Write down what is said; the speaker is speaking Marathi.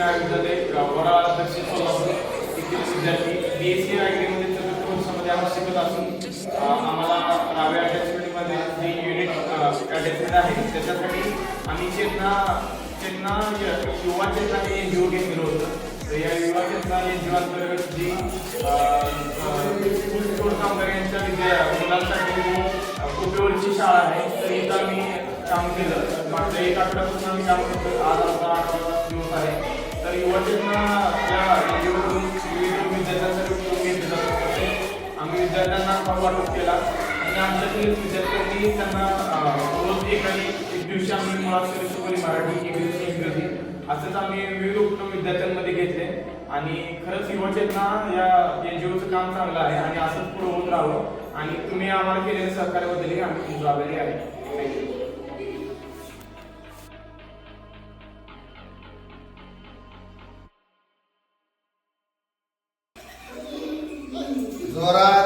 वडाळा दक्षिण सोलापूर येथील विद्यार्थी बी एस सी आयटीमध्ये चतुर्थ वर्षामध्ये आम्हाला असून आम्हाला नव्या अटॅचमेंटमध्ये जे युनिट अटॅचमेंट आहे त्याच्यासाठी आम्ही चेतना चेतना य- युवा चेतना हे एन जी ओ घेतलेलं होतं. तर या युवा चेतना एन जी ओ अंतर्गत जी कामगार यांच्या विद्या मुलांसाठी जो कोपेवरची शाळा आहे तर इथं आम्ही काम केलं. मागच्या एक आठवड्यापासून आम्ही काम करतो आज आमचा आठवडा दिवस आहे. तर युवा या NGO-कडून विविध विद्यार्थ्यांसाठी उपक्रम घेतले जातात आम्ही विद्यार्थ्यांना वाटप केला. आणि आमच्यातील विद्यार्थ्यांनी त्यांना अं, रोज एकाही एक दिवशी आम्ही मुळाक्षरी शिकवली मराठी एक दिवशी इंग्रजी असंच आम्ही विविध उपक्रम विद्यार्थ्यांमध्ये घेतले. आणि खरंच युवा चेतना या एनजीओचं काम चांगलं आहे आणि असंच पुढे होत राहावं. आणि तुम्ही आम्हाला केलेल्या सहकार्याबद्दलही आम्ही तुमचा आभारी आहे. Dorai